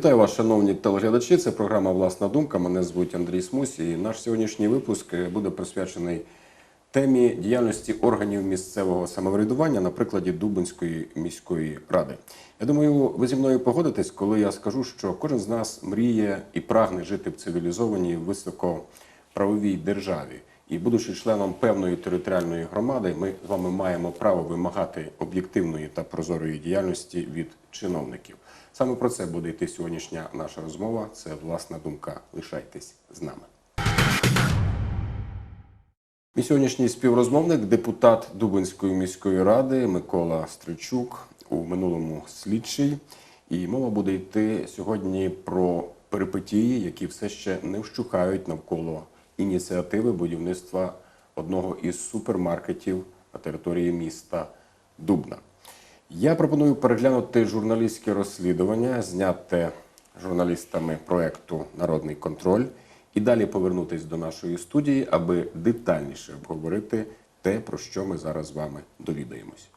Вітаю вас, шановні телеглядачі. Це програма Власна думка. Мене звуть Андрій Смусь. І наш сьогоднішній випуск е, буде присвячений темі діяльності органів місцевого самоврядування на прикладі Дубинської міської ради. Я думаю, ви зі мною погодитесь, коли я скажу, що кожен з нас мріє і прагне жити в цивілізованій високоправовій державі. І будучи членом певної територіальної громади, ми з вами маємо право вимагати об'єктивної та прозорої діяльності від чиновників. Саме про це буде йти сьогоднішня наша розмова. Це власна думка. Лишайтесь з нами. Мій сьогоднішній співрозмовник, депутат Дубинської міської ради Микола Стричук, у минулому слідчий. І мова буде йти сьогодні про перипетії, які все ще не вщухають навколо ініціативи будівництва одного із супермаркетів на території міста Дубна. Я пропоную переглянути журналістське розслідування, зняте журналістами проекту Народний контроль, і далі повернутись до нашої студії, аби детальніше обговорити те, про що ми зараз з вами довідаємось.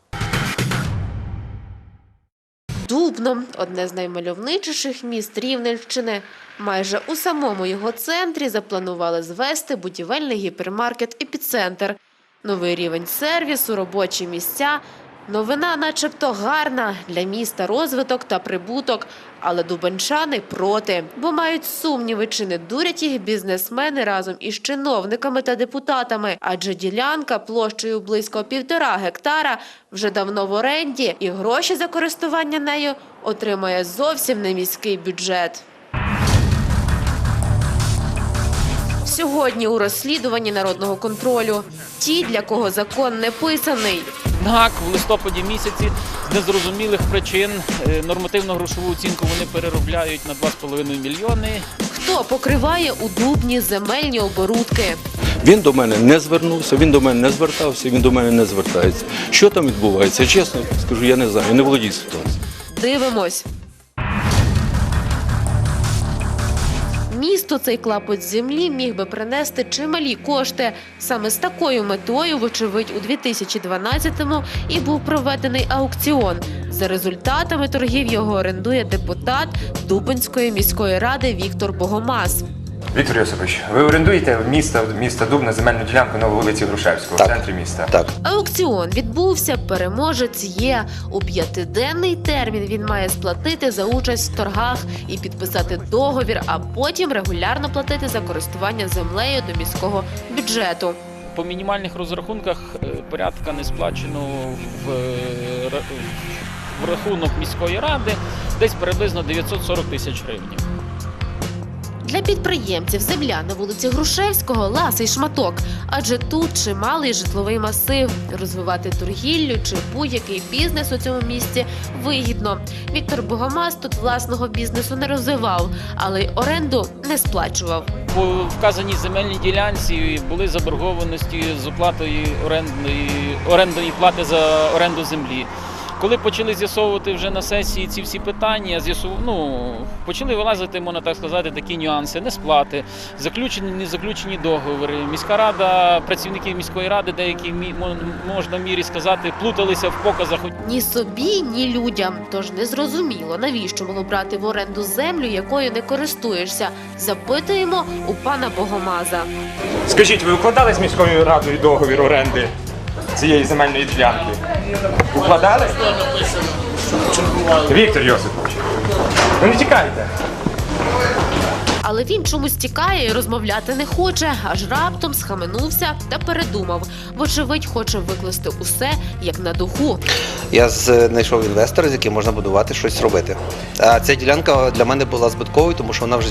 Дубно одне з наймальовничіших міст Рівненщини. Майже у самому його центрі запланували звести будівельний гіпермаркет «Епіцентр». Новий рівень сервісу, робочі місця. Новина начебто гарна для міста розвиток та прибуток, але дубенчани проти, бо мають сумніви, чи не дурять їх бізнесмени разом із чиновниками та депутатами, адже ділянка площею близько півтора гектара вже давно в оренді, і гроші за користування нею отримає зовсім не міський бюджет. Сьогодні у розслідуванні народного контролю ті, для кого закон не писаний. НАК в листопаді місяці з незрозумілих причин е, нормативно-грошову оцінку вони переробляють на 2,5 мільйони. Хто покриває у Дубні земельні оборудки? Він до мене не звернувся, він до мене не звертався, він до мене не звертається. Що там відбувається? Чесно скажу, я не знаю, я не володію ситуацією. Дивимось. Місто цей клапоть землі міг би принести чималі кошти. Саме з такою метою, вочевидь, у 2012-му і був проведений аукціон. За результатами торгів його орендує депутат Дубинської міської ради Віктор Богомаз. Віктор Йосипович, ви орендуєте місто, міста Дубна земельну ділянку на вулиці Грушевського Так. в центрі міста. Так, Аукціон відбувся. Переможець є. У п'ятиденний термін він має сплатити за участь в торгах і підписати договір, а потім регулярно платити за користування землею до міського бюджету. По мінімальних розрахунках е, порядка не сплачено в, е, ра- в рахунок міської ради десь приблизно 940 тисяч гривень. Для підприємців земля на вулиці Грушевського ласий шматок, адже тут чималий житловий масив. Розвивати торгівлю чи будь-який бізнес у цьому місці вигідно. Віктор Богомаз тут власного бізнесу не розвивав, але й оренду не сплачував. По вказаній земельній ділянці були заборгованості з оплатою орендної, орендної плати за оренду землі. Коли почали з'ясовувати вже на сесії ці всі питання, з'ясу... ну, почали вилазити, можна так сказати, такі нюанси, несплати, заключені, не заключені договори. Міська рада, працівники міської ради, деякі можна в мірі сказати, плуталися в показах. Ні собі, ні людям. Тож не зрозуміло, навіщо було брати в оренду землю, якою не користуєшся. Запитуємо у пана Богомаза. Скажіть, ви укладали з міською радою договір оренди цієї земельної ділянки? Укладали? Віктор Йосипович, ви не тікайте. Але він чомусь тікає і розмовляти не хоче, аж раптом схаменувся та передумав. Вочевидь, хоче викласти усе як на духу. Я знайшов інвестора, з яким можна будувати щось робити. А ця ділянка для мене була збитковою, тому що вона вже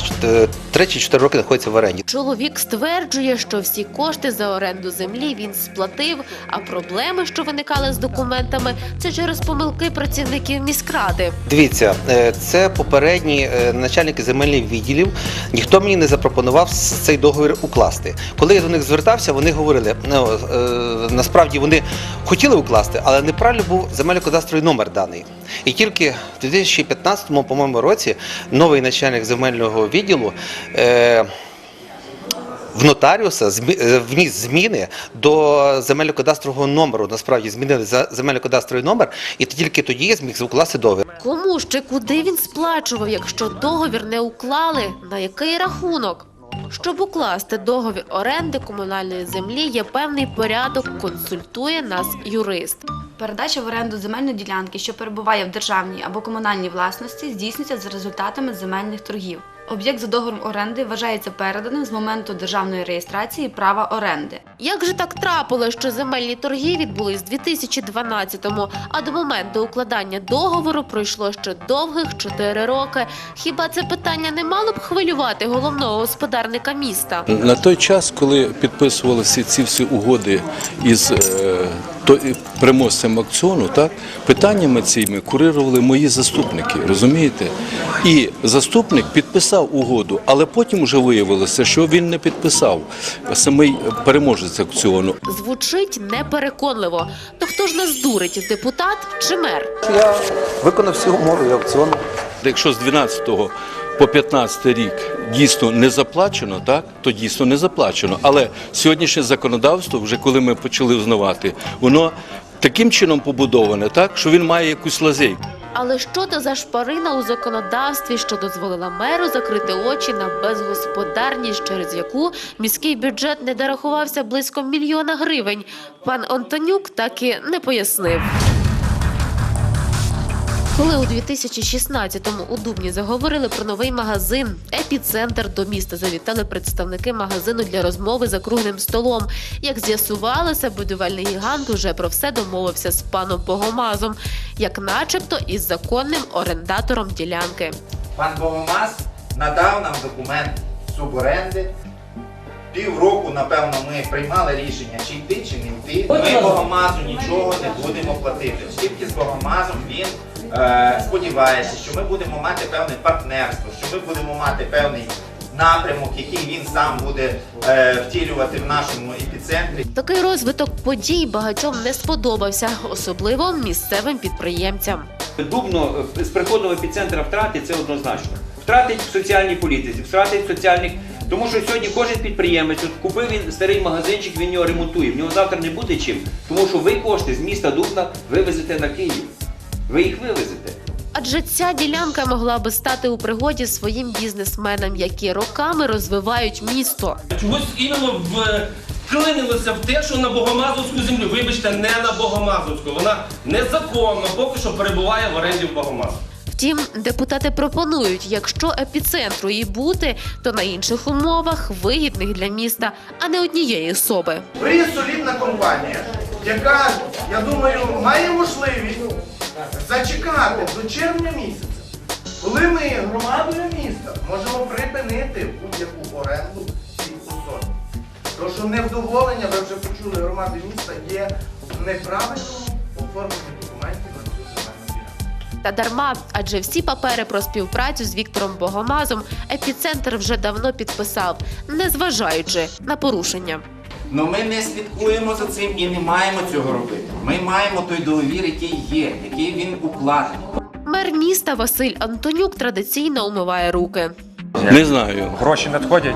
3 чи 4 роки знаходиться в оренді. Чоловік стверджує, що всі кошти за оренду землі він сплатив, а проблеми, що виникали з документами, це через помилки працівників міськради. Дивіться, е, це попередні е, начальники земельних відділів. Ніхто мені не запропонував цей договір укласти. Коли я до них звертався, вони говорили, ну е, насправді вони хотіли укласти, але неправильно був земельно-кадастровий номер даний. І тільки в 2015 по-моєму, році новий начальник земельного відділу. Е, в нотаріуса змі- е, вніс зміни до земельно-кадастрового номеру. Насправді змінили за- земельно-кадастровий номер, і тільки тоді я зміг укласти договір. Кому чи куди він сплачував, якщо договір не уклали? На який рахунок? Щоб укласти договір оренди комунальної землі, є певний порядок, консультує нас юрист. Передача в оренду земельної ділянки, що перебуває в державній або комунальній власності, здійснюється за результатами земельних торгів. Об'єкт за договором оренди вважається переданим з моменту державної реєстрації права оренди. Як же так трапилось, що земельні торги відбулись в 2012-му, а до моменту укладання договору пройшло ще довгих 4 роки? Хіба це питання не мало б хвилювати головного господарника міста? На той час, коли підписувалися ці всі угоди із е, то- переможцем аукціону, так питаннями цими курирували мої заступники, розумієте? І заступник підписав угоду, але потім вже виявилося, що він не підписав самий переможець аукціону. Звучить непереконливо. То хто ж нас дурить, депутат чи мер? Я виконав всі умови аукціону. Якщо з 12 по 15 рік дійсно не заплачено, так то дійсно не заплачено. Але сьогоднішнє законодавство, вже коли ми почали взнавати, воно таким чином побудоване, так що він має якусь лазейку. Але що то за шпарина у законодавстві, що дозволила меру закрити очі на безгосподарність, через яку міський бюджет не дорахувався близько мільйона гривень? Пан Антонюк так і не пояснив. Коли у 2016-му у Дубні заговорили про новий магазин, епіцентр до міста завітали представники магазину для розмови за круглим столом. Як з'ясувалося, будівельний гігант уже про все домовився з паном Богомазом, як начебто із законним орендатором ділянки. Пан Богомаз надав нам документ суборенди. Півроку, напевно, ми приймали рішення, чи йти, чи не йти. Ми Богомазу нічого не будемо платити. Оскільки з Богомазом він сподівається, що ми будемо мати певне партнерство, що ми будемо мати певний напрямок, який він сам буде е, втілювати в нашому епіцентрі. Такий розвиток подій багатьом не сподобався, особливо місцевим підприємцям. Дубно е, з приходом епіцентра втрати це однозначно. Втратить в соціальній політиці, втратить в соціальних. Тому що сьогодні кожен підприємець от купив він старий магазинчик, він його ремонтує. В нього завтра не буде чим. Тому що ви кошти з міста Дубна вивезете на Київ. Ви їх вивезете. Адже ця ділянка могла би стати у пригоді своїм бізнесменам, які роками розвивають місто. Чогось іменно вклинилося в те, що на Богомазовську землю, вибачте, не на Богомазовську. Вона незаконно поки що перебуває в оренді в Богомазу. Втім, депутати пропонують, якщо епіцентру і бути, то на інших умовах вигідних для міста, а не однієї особи. Солідна компанія, яка, я думаю, має можливість зачекати до червня місяця, коли ми громадою міста можемо припинити будь-яку оренду цій особі. Тому що невдоволення, ви вже почули, громади міста є неправильному оформленні документів на цю. Та дарма, адже всі папери про співпрацю з Віктором Богомазом епіцентр вже давно підписав, незважаючи на порушення. Ну ми не слідкуємо за цим і не маємо цього робити. Ми маємо той договір, який є, який він укладений. Мер міста Василь Антонюк традиційно умиває руки. Не знаю. Гроші надходять.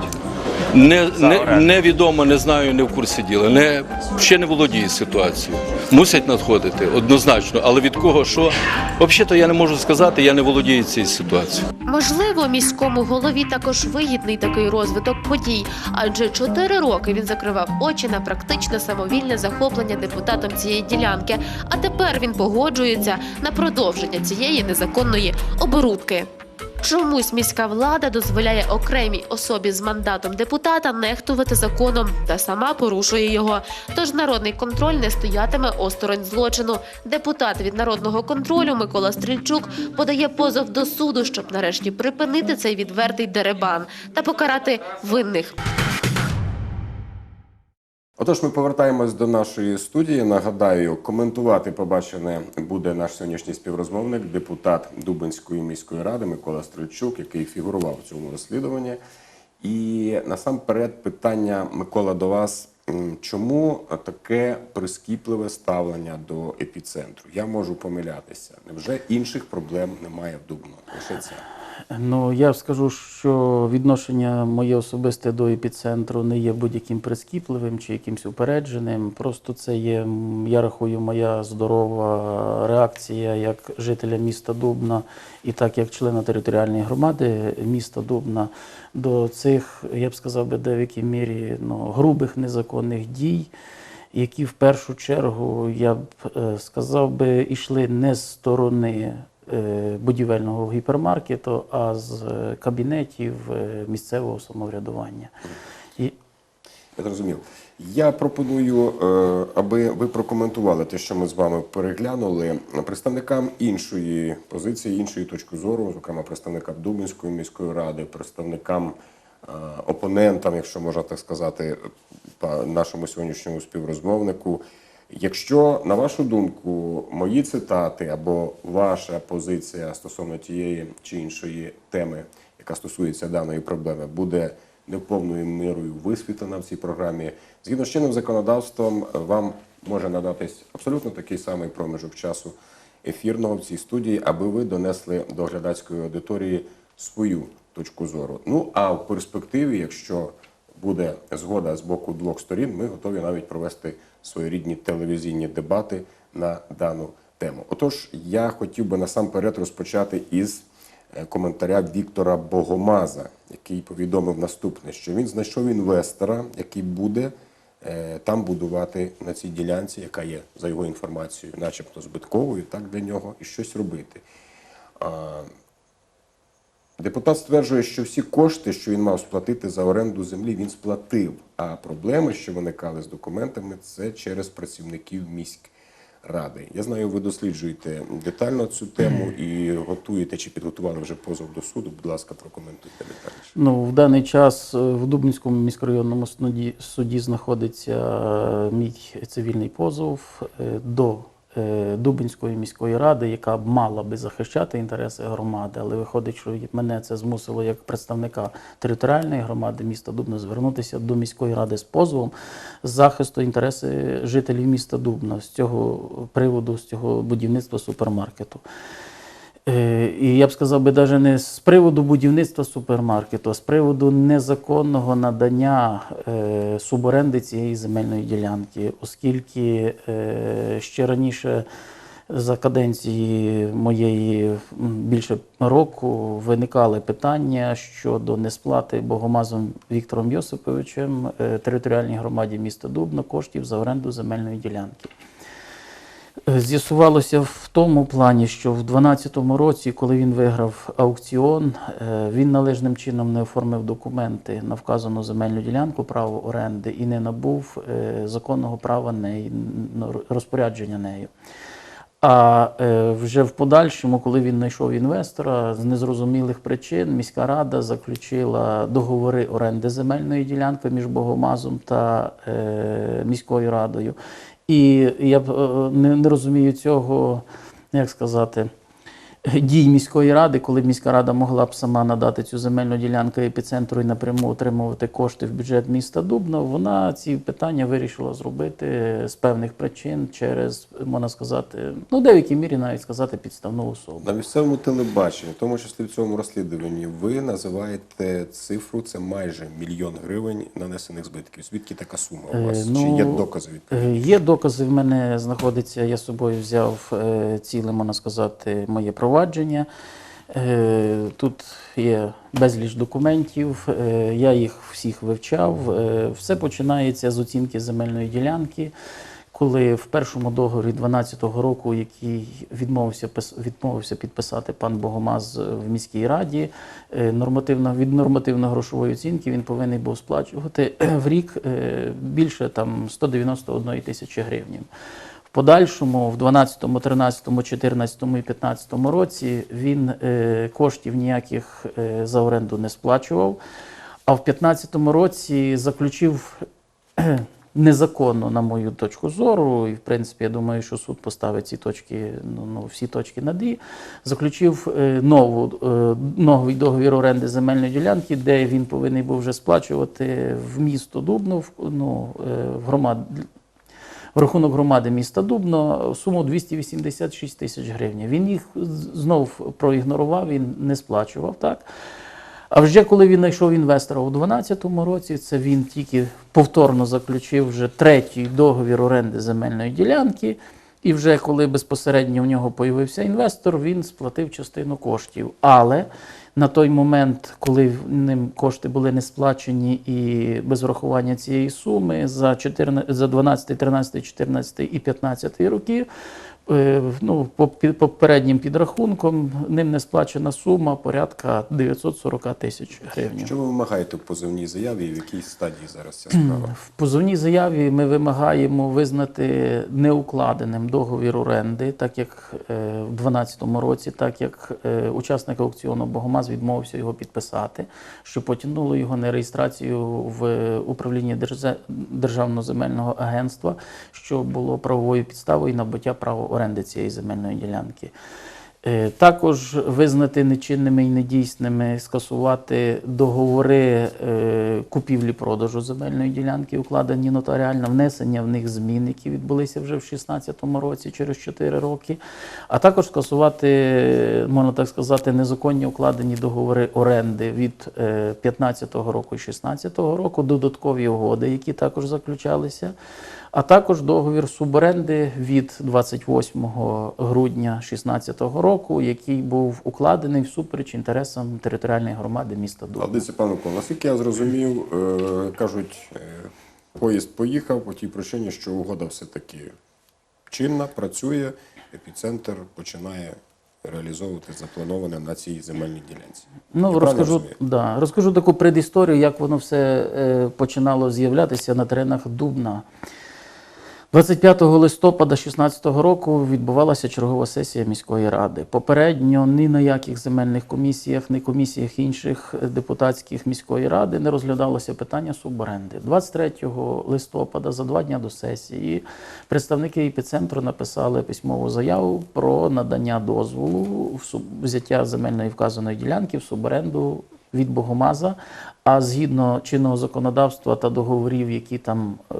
Не, не, невідомо, не знаю, не в курсі діла. Не, ще не володію ситуацією. Мусять надходити однозначно, але від кого що? Взагалі-то я не можу сказати, я не володію цією ситуацією. Можливо, міському голові також вигідний такий розвиток подій, адже чотири роки він закривав очі на практично самовільне захоплення депутатом цієї ділянки. А тепер він погоджується на продовження цієї незаконної оборудки. Чомусь міська влада дозволяє окремій особі з мандатом депутата нехтувати законом та сама порушує його. Тож народний контроль не стоятиме осторонь злочину. Депутат від народного контролю Микола Стрільчук подає позов до суду, щоб нарешті припинити цей відвертий деребан та покарати винних. Отож, ми повертаємось до нашої студії. Нагадаю, коментувати побачене буде наш сьогоднішній співрозмовник, депутат Дубинської міської ради Микола Стрельчук, який фігурував в цьому розслідуванні. І насамперед питання Микола до вас: чому таке прискіпливе ставлення до епіцентру? Я можу помилятися. Невже інших проблем немає в Дубно? Лише це. Ну, я скажу, що відношення моє особисте до епіцентру не є будь-яким прискіпливим чи якимось упередженим. Просто це є, я рахую, моя здорова реакція як жителя міста Дубна і так як члена територіальної громади міста Дубна до цих, я б сказав би, деякій мірі ну, грубих незаконних дій які в першу чергу, я б е, сказав би, йшли не з сторони будівельного гіпермаркету, а з е, кабінетів е, місцевого самоврядування. І Я зрозумів. Я пропоную, е, аби ви прокоментували те, що ми з вами переглянули, представникам іншої позиції, іншої точки зору, зокрема представникам Дубинської міської ради, представникам е, опонентам, якщо можна так сказати, нашому сьогоднішньому співрозмовнику. Якщо, на вашу думку, мої цитати або ваша позиція стосовно тієї чи іншої теми, яка стосується даної проблеми, буде не повною мірою висвітлена в цій програмі, згідно з чинним законодавством, вам може надатись абсолютно такий самий проміжок часу ефірного в цій студії, аби ви донесли до глядацької аудиторії свою точку зору. Ну а в перспективі, якщо буде згода з боку двох сторін, ми готові навіть провести своєрідні телевізійні дебати на дану тему. Отож, я хотів би насамперед розпочати із е, коментаря Віктора Богомаза, який повідомив наступне, що він знайшов інвестора, який буде е, там будувати на цій ділянці, яка є за його інформацією, начебто збитковою, так для нього, і щось робити. Депутат стверджує, що всі кошти, що він мав сплатити за оренду землі, він сплатив. А проблеми, що виникали з документами, це через працівників міськради. Я знаю, ви досліджуєте детально цю тему і готуєте чи підготували вже позов до суду. Будь ласка, прокоментуйте детальніше. Ну, в даний час е, в Дубнівському міськрайонному суді, суді знаходиться е, мій цивільний позов е, до Дубинської міської ради, яка мала би захищати інтереси громади, але виходить, що мене це змусило як представника територіальної громади міста Дубна звернутися до міської ради з позовом захисту інтереси жителів міста Дубна з цього приводу, з цього будівництва супермаркету. Е, І я б сказав би, навіть не з приводу будівництва супермаркету, а з приводу незаконного надання е, суборенди цієї земельної ділянки, оскільки е, ще раніше за каденції моєї більше року виникали питання щодо несплати Богомазом Віктором Йосиповичем територіальній громаді міста Дубно коштів за оренду земельної ділянки. З'ясувалося в тому плані, що в 2012 році, коли він виграв аукціон, е, він належним чином не оформив документи на вказану земельну ділянку право оренди і не набув е, законного права неї, розпорядження нею. А е, вже в подальшому, коли він знайшов інвестора, з незрозумілих причин міська рада заключила договори оренди земельної ділянки між Богомазом та міською радою. І я е, не розумію цього, як сказати, дій міської ради, коли б міська рада могла б сама надати цю земельну ділянку епіцентру і напряму отримувати кошти в бюджет міста Дубно, вона ці питання вирішила зробити з певних причин через, можна сказати, ну, в деякій мірі навіть сказати, підставну особу. На місцевому телебаченні, в тому числі в цьому розслідуванні, ви називаєте цифру це майже мільйон гривень нанесених збитків. Звідки така сума у вас? Е, Чи ну, є докази відповідні? Е, Є докази, в мене знаходиться, я з собою взяв е, ціле, можна сказати, моє провадження. Е, Тут є безліч документів, е, я їх всіх вивчав. Е, Все починається з оцінки земельної ділянки. Коли в першому договорі 2012 року, який відмовився відмовився підписати пан Богомаз в міській раді, нормативно від нормативно-грошової оцінки він повинен був сплачувати в рік більше там 191 тисячі гривень. Подальшому, в 12, 13, 14 і 15 році він е, коштів ніяких е, за оренду не сплачував. А в 15 році заключив незаконно, на мою точку зору, і в принципі, я думаю, що суд поставить ці точки, ну, ну всі точки над «і», заключив е, нову, новий договір оренди земельної ділянки, де він повинен був вже сплачувати в місто Дубно, в, ну, в громад, в рахунок громади міста Дубно суму 286 тисяч гривень. Він їх знов проігнорував, він не сплачував так. А вже коли він знайшов інвестора у 2012 році, це він тільки повторно заключив вже третій договір оренди земельної ділянки. І вже коли безпосередньо в нього появився інвестор, він сплатив частину коштів. Але на той момент, коли ним кошти були не сплачені і без врахування цієї суми за 14, за 12, 13, 14 і 15 роки, е, ну, по попереднім підрахунком, ним не сплачена сума порядка 940 тисяч гривень. Що ви вимагаєте в позовній заяві і в якій стадії зараз ця справа? В позовній заяві ми вимагаємо визнати неукладеним договір оренди, так як е, в 2012 році, так як е, учасник аукціону Богомаз відмовився його підписати, що потягнуло його на реєстрацію в управлінні Державного земельного агентства, що було правовою підставою набуття права оренди цієї земельної ділянки. Е, Також визнати нечинними і недійсними, скасувати договори е, купівлі-продажу земельної ділянки, укладені нотаріально, внесення в них змін, які відбулися вже в 2016 році, через 4 роки, а також скасувати, е, можна так сказати, незаконні укладені договори оренди від 2015 року і 2016 року, додаткові угоди, які також заключалися а також договір суборенди від 28 грудня 2016 року, який був укладений всупереч інтересам територіальної громади міста Дубна. Дивіться, Микола, наскільки я зрозумів, е, кажуть, е, поїзд поїхав по тій причині, що угода все-таки чинна, працює, епіцентр починає реалізовувати заплановане на цій земельній ділянці. Ну, розкажу, да, розкажу таку предісторію, як воно все е, починало з'являтися на теренах Дубна. 25 листопада 2016 року відбувалася чергова сесія міської ради. Попередньо ні на яких земельних комісіях, ні комісіях інших депутатських міської ради не розглядалося питання суборенди. 23 листопада, за два дні до сесії, представники епіцентру написали письмову заяву про надання дозволу в взяття земельної вказаної ділянки в суборенду від Богомаза. А згідно чинного законодавства та договорів, які там е,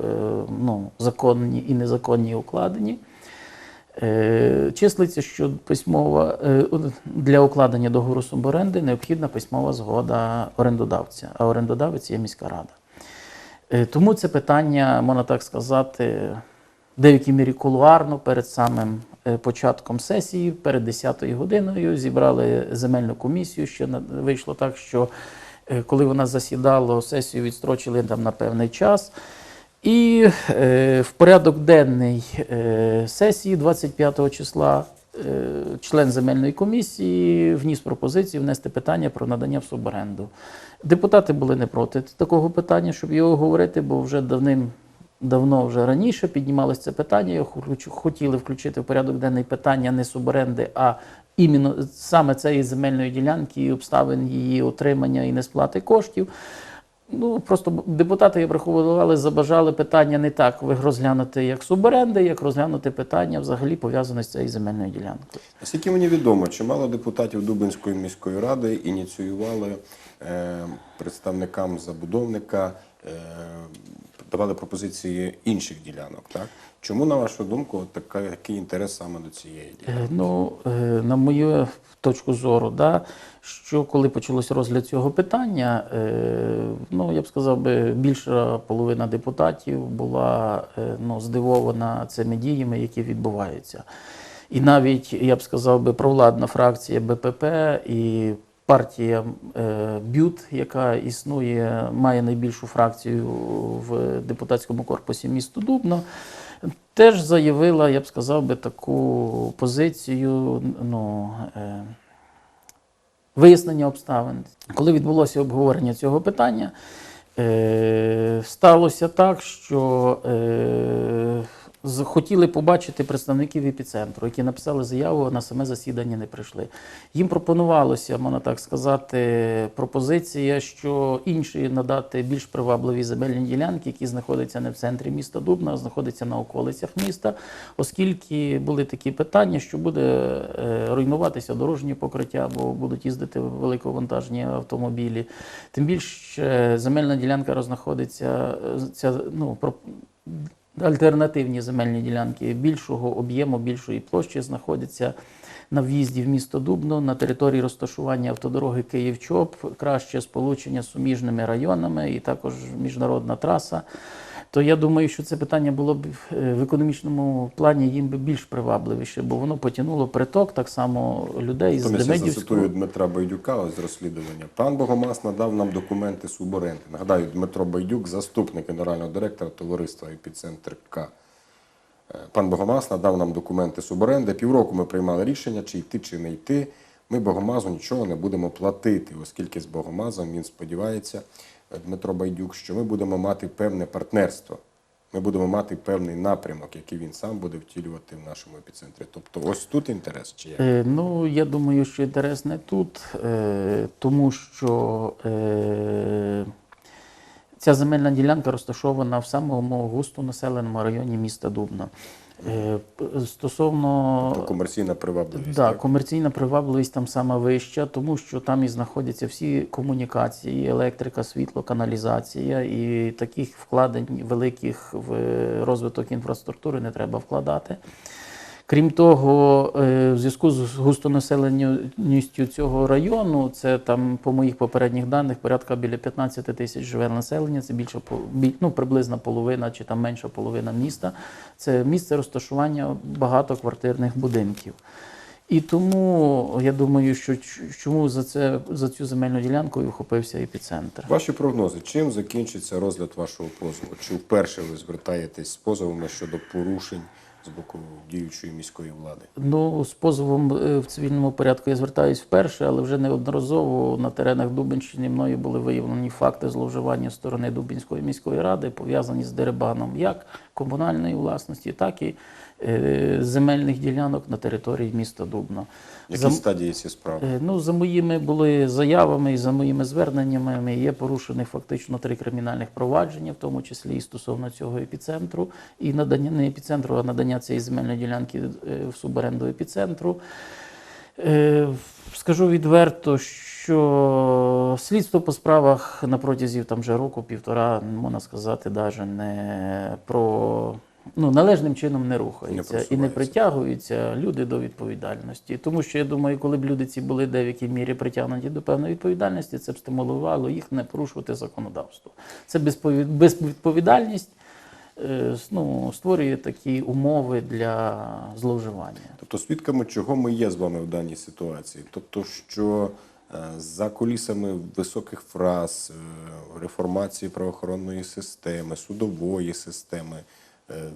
ну, законні і незаконні укладені, е, числиться, що письмова е, для укладення договору суборенди необхідна письмова згода орендодавця, а орендодавець є міська рада. Тому це питання, можна так сказати, в деякій мірі кулуарно перед самим початком сесії, перед 10 годиною зібрали земельну комісію. Ще вийшло так, що е, коли вона засідала, сесію відстрочили там на певний час. І е, в порядок денний е, сесії 25 числа е, член земельної комісії вніс пропозицію внести питання про надання в суборенду. Депутати були не проти такого питання, щоб його говорити, бо вже давним. Давно вже раніше піднімалося це питання, його хотіли включити в порядок денний питання не суборенди, а іменно саме цієї земельної ділянки і обставин її отримання і несплати коштів. Ну, просто депутати як враховували, забажали питання не так розглянути як суборенди, як розглянути питання взагалі пов'язане з цією земельною ділянкою. Наскільки мені відомо, чимало депутатів Дубинської міської ради ініціювали е, представникам забудовника, е, давали пропозиції інших ділянок. Так? Чому, на вашу думку, такий інтерес саме до цієї ділянки? Е, Ну, е, на мою точку зору, да, що коли почалося розгляд цього питання, е, ну я б сказав би, більша половина депутатів була ну, здивована цими діями, які відбуваються. І навіть я б сказав би провладна фракція БПП і партія е, БЮТ, яка існує, має найбільшу фракцію в депутатському корпусі міста Дубно, теж заявила, я б сказав би, таку позицію ну, е, вияснення обставин. Коли відбулося обговорення цього питання, е, сталося так, що хотіли побачити представників епіцентру, які написали заяву, на саме засідання не прийшли. Їм пропонувалося, можна так сказати, пропозиція, що інші надати більш привабливі земельні ділянки, які знаходяться не в центрі міста Дубна, а знаходяться на околицях міста, оскільки були такі питання, що буде е, руйнуватися дорожнє покриття, бо будуть їздити великовантажні автомобілі. Тим більше земельна ділянка рознаходиться, е, ця, ну, про- альтернативні земельні ділянки більшого об'єму, більшої площі знаходяться на в'їзді в місто Дубно на території розташування автодороги Київ-Чоп, краще сполучення з суміжними районами і також міжнародна траса. То я думаю, що це питання було б е, в економічному плані їм би більш привабливіше, бо воно потягнуло приток так само людей з Натомість я зацитую Дмитра Байдюка з розслідування. Пан Богомаз надав нам документи суборенди. Нагадаю, Дмитро Байдюк, заступник генерального директора товариства «Епіцентр К». Е, Пан Богомаз надав нам документи суборенди. Півроку ми приймали рішення, чи йти, чи не йти. Ми Богомазу нічого не будемо платити, оскільки з Богомазом він сподівається, Дмитро Байдюк, що ми будемо мати певне партнерство. Ми будемо мати певний напрямок, який він сам буде втілювати в нашому епіцентрі. Тобто, ось тут інтерес чи як? Е, Ну, я думаю, що інтерес не тут, е, тому що е, ця земельна ділянка розташована в самому густонаселеному районі міста Дубна. Е, Стосовно Тобто комерційна привабливість. Да, так? комерційна привабливість там сама вища, тому що там і знаходяться всі комунікації, електрика, світло, каналізація, і таких вкладень великих в розвиток інфраструктури не треба вкладати. Крім того, е, в зв'язку з густонаселеністю цього району, це там, по моїх попередніх даних, порядка біля 15 тисяч живе населення, це більше ну, приблизна половина чи там менша половина міста. Це місце розташування багатоквартирних будинків. І тому я думаю, що чому за це за цю земельну ділянку і вхопився епіцентр. Ваші прогнози, чим закінчиться розгляд вашого позову? Чи вперше ви звертаєтесь з позовами щодо порушень з боку діючої міської влади? Ну, з позовом е, в цивільному порядку я звертаюсь вперше, але вже неодноразово на теренах Дубенщини мною були виявлені факти зловживання сторони Дубінської міської ради, пов'язані з дерибаном як комунальної власності, так і е, земельних ділянок на території міста Дубно. В якій За- стадії ці справи? Е, Ну, за моїми були заявами і за моїми зверненнями є порушені фактично три кримінальних провадження, в тому числі і стосовно цього епіцентру, і надання не епіцентру, а надання цієї земельної ділянки е, в суборенду епіцентру. Е, Скажу відверто, що слідство по справах на протязі там вже року-півтора, можна сказати, навіть не про ну, належним чином не рухається і не притягуються люди до відповідальності. Тому що я думаю, коли б люди ці були деякій мірі притягнуті до певної відповідальності, це б стимулювало їх не порушувати законодавство. Це безпові- безвідповідальність е, ну, створює такі умови для зловживання. Тобто, свідками чого ми є з вами в даній ситуації? Тобто, що е, за кулісами високих фраз, е, реформації правоохоронної системи, судової системи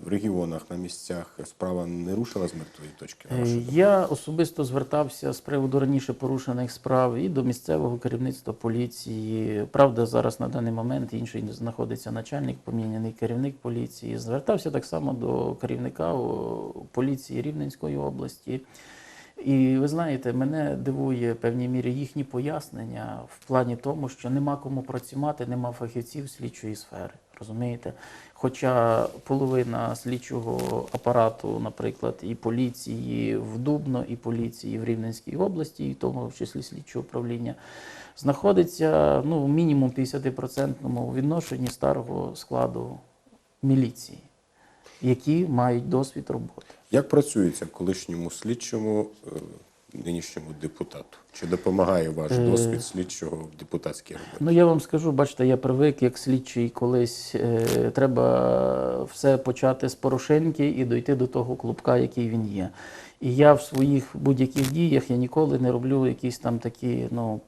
в регіонах на місцях справа не рушила з мертвої точки. Е? Я особисто звертався з приводу раніше порушених справ і до місцевого керівництва поліції. Правда, зараз на даний момент інший знаходиться начальник, поміняний керівник поліції. Звертався так само до керівника поліції Рівненської області. І ви знаєте, мене дивує в певній мірі їхні пояснення в плані тому, що нема кому працювати, нема фахівців слідчої сфери. Розумієте? Хоча половина слідчого апарату, наприклад, і поліції в Дубно, і поліції в Рівненській області, і в тому числі слідчого управління, знаходиться ну, в мінімум 50% відношенні старого складу міліції, які мають досвід роботи. Як працюється колишньому слідчому, е, нинішньому депутату? Чи допомагає ваш Е. досвід слідчого в депутатській роботі? Ну я вам скажу, бачите, я привик як слідчий колись. Е, треба все почати з Порошенки і дойти до того клубка, який він є. І я в своїх будь-яких діях я ніколи не роблю якісь там такі ну,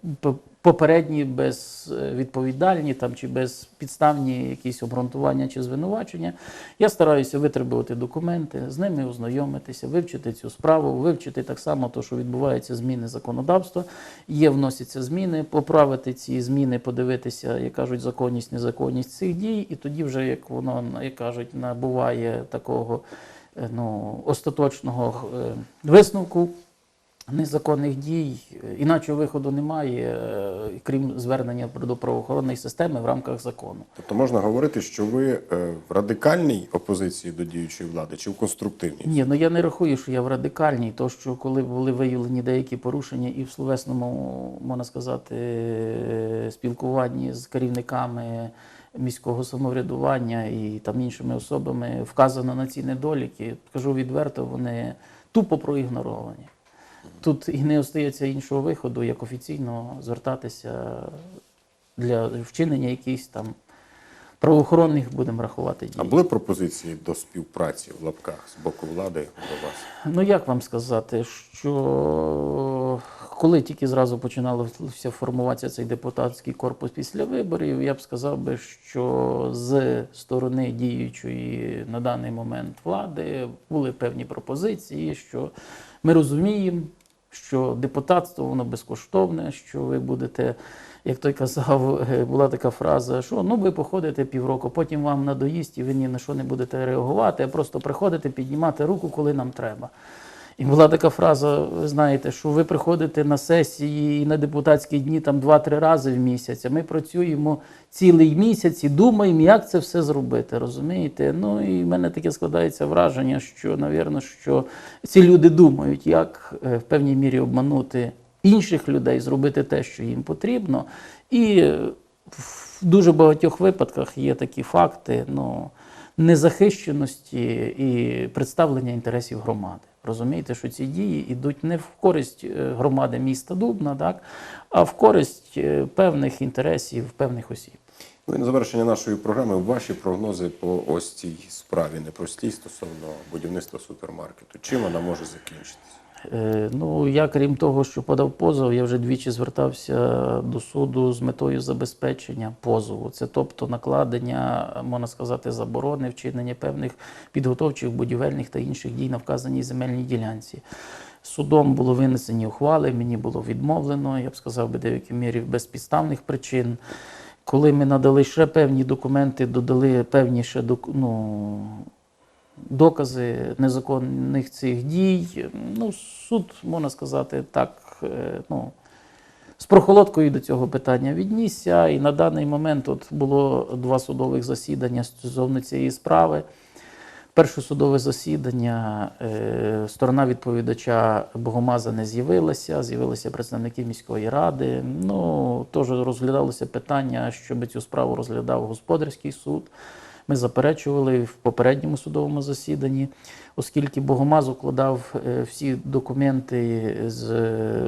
попередні безвідповідальні там, чи безпідставні якісь обґрунтування чи звинувачення. Я стараюся витребувати документи, з ними ознайомитися, вивчити цю справу, вивчити так само, то, що відбуваються зміни законодавства, є, вносяться зміни, поправити ці зміни, подивитися, як кажуть, законність, незаконність цих дій, і тоді вже, як воно, як кажуть, набуває такого е, ну, остаточного е, висновку незаконних дій, іначе виходу немає, е, крім звернення до правоохоронної системи в рамках закону. Тобто можна говорити, що ви е, в радикальній опозиції до діючої влади чи в конструктивній? Ні, ну я не рахую, що я в радикальній, то що коли були виявлені деякі порушення і в словесному, можна сказати, спілкуванні з керівниками міського самоврядування і там іншими особами вказано на ці недоліки. Кажу відверто, вони тупо проігноровані. Тут і не остається іншого виходу, як офіційно звертатися для вчинення якихось там правоохоронних, будемо рахувати, дій. А були пропозиції до співпраці в лапках з боку влади до вас? Ну як вам сказати, що коли тільки зразу починалося формуватися цей депутатський корпус після виборів, я б сказав би, що з сторони діючої на даний момент влади були певні пропозиції, що ми розуміємо, що депутатство воно безкоштовне, що ви будете. Як той казав, була така фраза, що ну ви походите півроку, потім вам надоїсть і ви ні на що не будете реагувати, а просто приходите піднімати руку, коли нам треба. І була така фраза, ви знаєте, що ви приходите на сесії і на депутатські дні там 2-3 рази в місяць, а ми працюємо цілий місяць і думаємо, як це все зробити. Розумієте? Ну і в мене таке складається враження, що, навірно, що ці люди думають, як е, в певній мірі обманути інших людей, зробити те, що їм потрібно. І е, в дуже багатьох випадках є такі факти ну, незахищеності і представлення інтересів громади. Розумієте, що ці дії йдуть не в користь е, громади міста Дубна, так, а в користь е, певних інтересів певних осіб. Ну і на завершення нашої програми ваші прогнози по ось цій справі непростій стосовно будівництва супермаркету. Чим вона може закінчитися? Е, Ну, я крім того, що подав позов, я вже двічі звертався до суду з метою забезпечення позову. Це тобто накладення, можна сказати, заборони, вчинення певних підготовчих будівельних та інших дій на вказаній земельній ділянці. Судом було винесені ухвали, мені було відмовлено, я б сказав би, деякій мірі без підставних причин. Коли ми надали ще певні документи, додали певні ще ну, докази незаконних цих дій. Ну, суд, можна сказати, так, е, ну, з прохолодкою до цього питання віднісся. І на даний момент от було два судових засідання стосовно цієї справи. Перше судове засідання е, сторона відповідача Богомаза не з'явилася, з'явилися представники міської ради. Ну, теж розглядалося питання, щоб цю справу розглядав господарський суд. Ми заперечували в попередньому судовому засіданні, оскільки Богомаз укладав е, всі документи з е,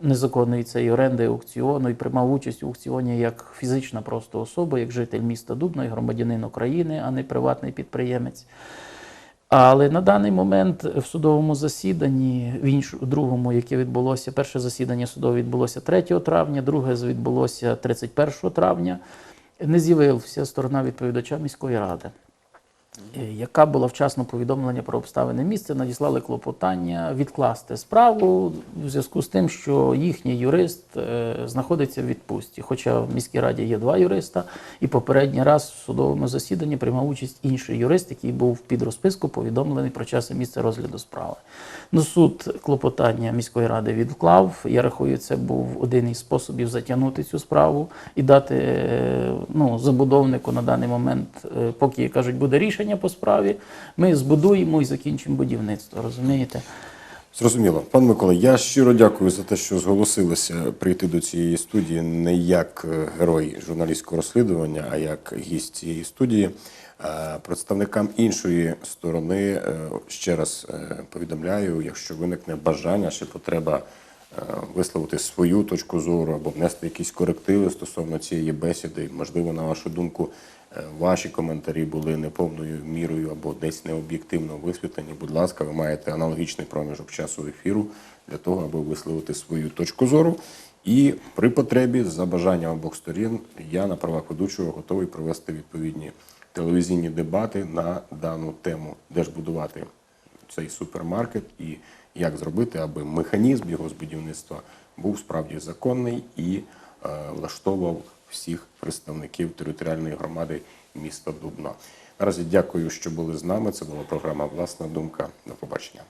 незаконної цієї оренди аукціону і приймав участь у аукціоні як фізична просто особа, як житель міста Дубно і громадянин України, а не приватний підприємець. Але на даний момент в судовому засіданні, в іншому, другому, яке відбулося, перше засідання судове відбулося 3 травня, друге відбулося 31 травня, не з'явився сторона відповідача міської ради, е, яка була вчасно повідомлення про обставини місця, надіслали клопотання відкласти справу в зв'язку з тим, що їхній юрист е, знаходиться в відпустці. Хоча в міській раді є два юриста, і попередній раз в судовому засіданні приймав участь інший юрист, який був під розписку повідомлений про час і місце розгляду справи. Ну, суд клопотання міської ради відклав. Я рахую, це був один із способів затягнути цю справу і дати е, ну, забудовнику на даний момент, е, поки кажуть, буде рішення по справі, ми збудуємо і закінчимо будівництво. Розумієте? Зрозуміло, пан Микола, я щиро дякую за те, що зголосилися прийти до цієї студії не як е, герой журналістського розслідування, а як гість цієї студії. Е, Представникам іншої сторони е, ще раз е, повідомляю, якщо виникне бажання чи потреба висловити свою точку зору або внести якісь корективи стосовно цієї бесіди, можливо, на вашу думку, ваші коментарі були неповною мірою або десь необ'єктивно висвітлені. Будь ласка, ви маєте аналогічний проміжок часу ефіру для того, аби висловити свою точку зору. І при потребі, за бажанням обох сторін, я на правах ведучого готовий провести відповідні телевізійні дебати на дану тему, де ж будувати цей супермаркет і як зробити, аби механізм його з будівництва був справді законний і е, влаштовував всіх представників територіальної громади міста Дубна. Наразі дякую, що були з нами. Це була програма Власна думка. До побачення.